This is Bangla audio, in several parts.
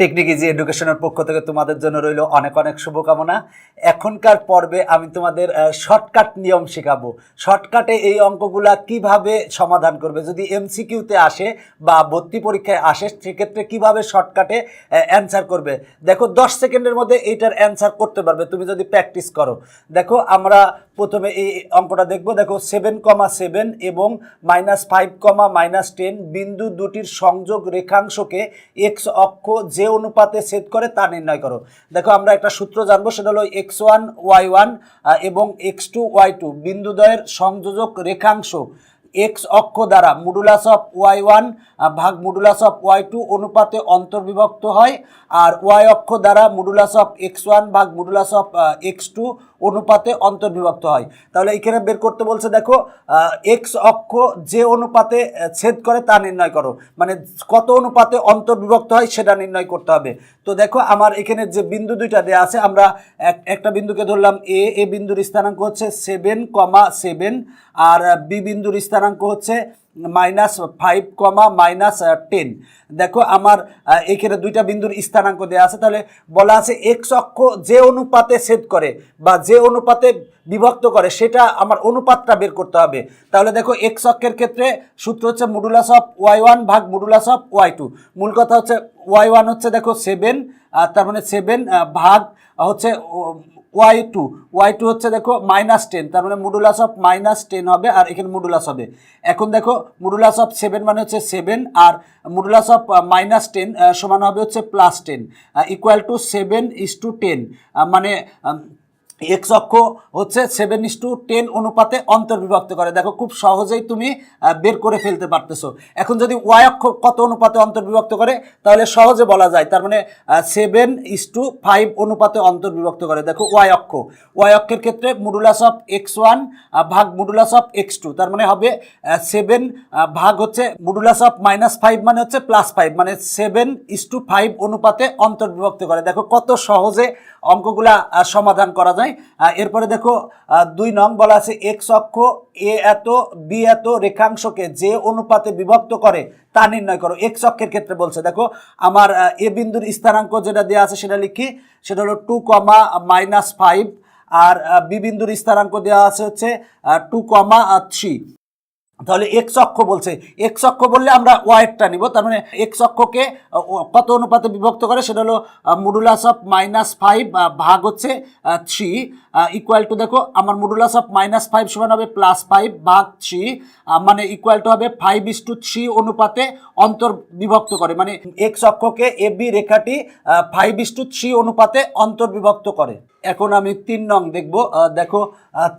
টেকনিক ইজি এডুকেশনের পক্ষ থেকে তোমাদের জন্য রইল অনেক অনেক শুভকামনা। এখনকার পর্বে আমি তোমাদের শর্টকাট নিয়ম শেখাবো। শর্টকাটে এই অঙ্কগুলা কীভাবে সমাধান করবে? যদি এমসিকিউতে আসে বা ভর্তি পরীক্ষায় আসে, সেক্ষেত্রে কীভাবে শর্টকাটে অ্যান্সার করবে? দেখো, দশ সেকেন্ডের মধ্যে এইটার অ্যান্সার করতে পারবে। তুমি যদি প্র্যাকটিস করো। দেখো, আমরা প্রথমে এই অঙ্কটা দেখব। দেখো সেভেন কমা সেভেন এবং minus five comma minus ten বিন্দু দুটির সংযোগ রেখাংশকে এক্স অক্ষ যে অনুপাতে সেট করে তা নির্ণয় করো। দেখো, আমরা একটা সূত্র জানব, সেটা হলো এক্স ওয়ান ওয়াই ওয়ান এবং এক্স টু ওয়াই টু বিন্দুদ্বয়ের সংযোজক রেখাংশ এক্স অক্ষ দ্বারা মুডুলাস অফ ওয়াই ওয়ান ভাগ মুডুলাস অফ ওয়াই টু অনুপাতে অন্তর্বিভক্ত হয়, আর ওয়াই অক্ষ দ্বারা মুডুলাস অফ এক্স ওয়ান ভাগ মুডুলাস অফ এক্স টু অনুপাতে অন্তর্বিভক্ত হয়। তাহলে এখানে বের করতে বলছে, দেখো এক্স অক্ষ যে অনুপাতে ছেদ করে তা নির্ণয় করো। মানে কত অনুপাতে অন্তর্বিভক্ত হয় সেটা নির্ণয় করতে হবে। তো দেখো, আমার এখানে যে বিন্দু দুইটা দেওয়া আছে, আমরা এক- একটা বিন্দুকে ধরলাম এ এ বিন্দুর স্থানাঙ্ক হচ্ছে সেভেন কমা সেভেন আর বি বিন্দুর স্থানাঙ্ক হচ্ছে minus five comma minus ten দেখো আমার এখানে দুইটা বিন্দুর স্থানাঙ্ক দেওয়া আছে। তাহলে বলা আছে এক্স অক্ষ যে অনুপাতে ছেদ করে বা যে অনুপাতে বিভক্ত করে, সেটা আমার অনুপাতটা বের করতে হবে। তাহলে দেখো এক্স অক্ষের ক্ষেত্রে সূত্র হচ্ছে মডুলাস অফ ওয়াই ওয়ান ভাগ মডুলাস অফ ওয়াই টু মূল কথা হচ্ছে ওয়াই ওয়ান হচ্ছে দেখো সেভেন তার মানে সেভেন ভাগ হচ্ছে ওয়াই টু ওয়াই টু হচ্ছে দেখো মাইনাস টেন তার মানে মুডুলাস অফ মাইনাস টেন হবে আর এখানে মুডুলাস হবে। এখন দেখো মুডুলাস অফ সেভেন মানে হচ্ছে সেভেন আর মুডুলাস অফ মাইনাস টেন সমান হবে হচ্ছে plus ten equal to seven is to ten মানে এক্স অক্ষ হচ্ছে সেভেন ইস টু টেন অনুপাতে অন্তর্বিভক্ত করে। দেখো, খুব সহজেই তুমি বের করে ফেলতে পারতেছো। এখন যদি ওয়াই অক্ষ কত অনুপাতে অন্তর্বিভক্ত করে, তাহলে সহজে বলা যায়, তার মানে সেভেন ইস টু ফাইভ অনুপাতে অন্তর্বিভক্ত করে। দেখো ওয়াই অক্ষ। ওয়াই অক্ষের ক্ষেত্রে মডুলাস অফ এক্স ওয়ান ভাগ মডুলাস অফ এক্স টু তার মানে হবে সেভেন ভাগ হচ্ছে মডুলাস অফ মাইনাস ফাইভ মানে হচ্ছে প্লাস ফাইভ মানে সেভেন ইস টু ফাইভ অনুপাতে অন্তর্বিভক্ত করে। দেখো, কত সহজে অঙ্কগুলা সমাধান করা যায়। আহ, এরপরে দেখো দুই নং বলা আছে এক্স অক্ষ এ এত বি এত রেখাংশকে যে অনুপাতে বিভক্ত করে তা নির্ণয় করো। এক্স অক্ষের ক্ষেত্রে বলছে দেখো আমার এ বিন্দুর স্থানাঙ্ক যেটা দেওয়া আছে সেটা লিখি সেটা হলো টু কমা মাইনাস ফাইভ আর বি বিন্দুর স্থানাঙ্ক দেওয়া আছে হচ্ছে টু কমা থ্রি। তাহলে এক্স অক্ষ বলছে এক্স অক্ষ বললে আমরা ওয়াইটটা নিব, তার মানে এক্স অক্ষকে কত অনুপাতে বিভক্ত করে? সেটা হলো মুডুলাস অফ মাইনাস ফাইভ ভাগ হচ্ছে থ্রি ইকুয়াল টু দেখো, আমার মুডুলাস অফ মাইনাস ফাইভ সমান হবে প্লাস ফাইভ ভাগ থ্রি মানে ইকুয়াল টু হবে ফাইভ ইস টু থ্রি অনুপাতে অন্তর বিভক্ত করে মানে এক্স অক্ষকে এ বি রেখাটি ফাইভ ইস টু থ্রি অনুপাতে অন্তর্বিভক্ত করে। এখন আমি তিন নং দেখব। দেখো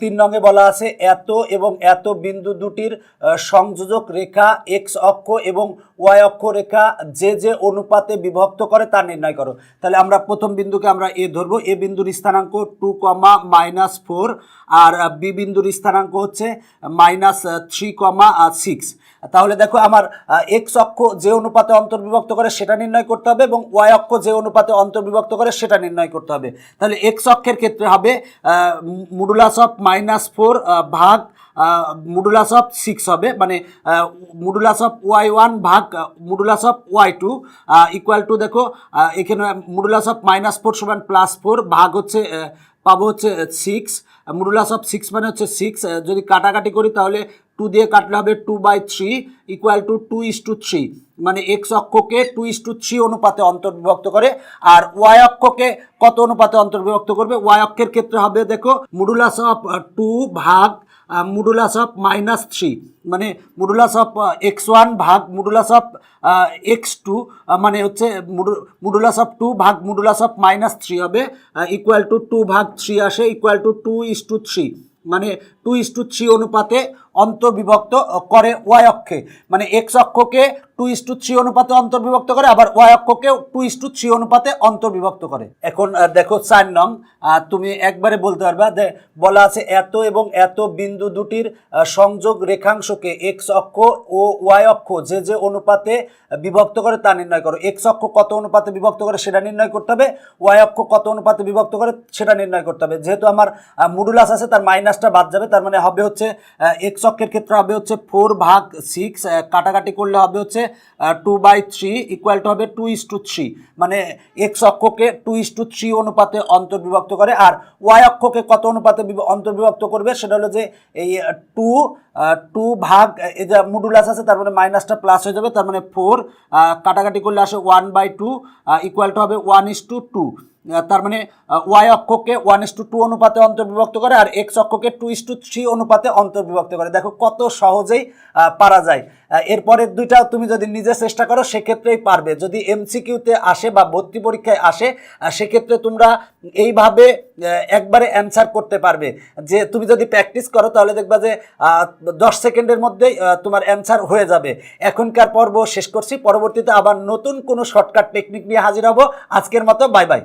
তিন নংয়ে বলা আছে, এত এবং এত বিন্দু দুটির সংযোজক রেখা এক্স অক্ষ এবং ওয়াই অক্ষ রেখা যে যে অনুপাতে বিভক্ত করে তা নির্ণয় করো। তাহলে আমরা প্রথম বিন্দুকে আমরা এ ধরবো। এ বিন্দুর স্থানাঙ্ক টু কমা মাইনাস ফোর, আর বি বিন্দুর স্থানাঙ্ক হচ্ছে মাইনাস থ্রি কমা সিক্স। তাহলে দেখো আমার এক্স অক্ষ যে অনুপাতে অন্তর্বিভক্ত করে সেটা নির্ণয় করতে হবে এবং ওয়াই অক্ষ যে অনুপাতে অন্তর্বিভক্ত করে সেটা নির্ণয় করতে হবে। তাহলে এক্স অক্ষের ক্ষেত্রে হবে মুডুলাস অফ মাইনাস ফোর ভাগ মুডুলাস অফ সিক্স হবে মানে মুডুলাস অফ ওয়াই ওয়ান ভাগ modulus of y two equal to দেখো এখানে মুডুলাস অফ মাইনাস ফোর সমান প্লাস ফোর ভাগ হচ্ছে পাবো হচ্ছে সিক্স মুডুলাস অফ সিক্স মানে হচ্ছে সিক্স যদি কাটাকাটি করি তাহলে টু দিয়ে কাটলে হবে two by three equal to two is to three মানে এক্স অক্ষকে টু ইস টু থ্রি অনুপাতে অন্তর্বিভক্ত করে আর ওয়াই অক্ষকে কত অনুপাতে অন্তর্বিভক্ত করবে? ওয়াই অক্ষের ক্ষেত্রে হবে দেখো মডুলাস অফ টু ভাগ মডুলাস অফ মাইনাস থ্রি মানে মডুলাস অফ এক্স ওয়ান ভাগ মডুলাস অফ এক্স টু মানে হচ্ছে মডুলাস অফ টু ভাগ মডুলাস অফ মাইনাস থ্রি হবে ইকুয়াল টু টু ভাগ থ্রি আসে equal to two is to three মানে টু ইস টু থ্রি অনুপাতে অন্তর্বিভক্ত করে ওয়াই অক্ষে। মানে এক্স অক্ষকে টু ইস টু থ্রি অনুপাতে অন্তর্বিভক্ত করে, আবার ওয়াই অক্ষকে টু ইস টু থ্রি অনুপাতে অন্তর্বিভক্ত করে। এখন দেখো চার নং তুমি একবারে বলতে পারবা বলা আছে এত এবং এত বিন্দু দুটির সংযোগ রেখাংশকে এক্স অক্ষ ও ওয়াই অক্ষ যে যে অনুপাতে বিভক্ত করে তা নির্ণয় করো। এক্স অক্ষ কত অনুপাতে বিভক্ত করে সেটা নির্ণয় করতে হবে, ওয়াই অক্ষ কত অনুপাতে বিভক্ত করে সেটা নির্ণয় করতে হবে। যেহেতু আমার মডুলাস আছে, তার মাইনাসটা বাদ যাবে, তার মানে হবে হচ্ছে এক্স অক্ষের ক্ষেত্রে হবে হচ্ছে ফোর ভাগ সিক্স কাটাকাটি করলে হবে হচ্ছে two by three equal to হবে টু ইস টু থ্রি মানে এক্স অক্ষকে টু ইস টু থ্রি অনুপাতে অন্তর্বিভক্ত করে আর ওয়াই অক্ষকে কত অনুপাতে বিভ- অন্তর্বিভক্ত করবে সেটা হলো যে এই টু টু ভাগ, এই যে মডুলাস আছে, তার মানে মাইনাসটা প্লাস হয়ে যাবে, তার মানে ফোর কাটাকাটি করলে আসে one by two equal to হবে ওয়ান ইস টু টু তার মানে ওয়াই অক্ষকে ওয়ান ইস টু টু অনুপাতে অন্তর্বিভক্ত করে আর এক্স অক্ষকে টু ইস টু থ্রি অনুপাতে অন্তর্বিভক্ত করে। দেখো কত সহজেই পারা যায়। এরপরের দুইটা তুমি যদি নিজে চেষ্টা করো, সেক্ষেত্রেই পারবে। যদি এমসিকিউতে আসে বা ভর্তি পরীক্ষায় আসে সেক্ষেত্রে তোমরা এইভাবে একবারে অ্যান্সার করতে পারবে। যে তুমি যদি প্র্যাকটিস করো, তাহলে দেখবা যে দশ সেকেন্ডের মধ্যেই তোমার অ্যান্সার হয়ে যাবে। এখনকার পর্ব শেষ করছি। পরবর্তীতে আবার নতুন কোনো শর্টকাট টেকনিক নিয়ে হাজির হব। আজকের মতো বাই বাই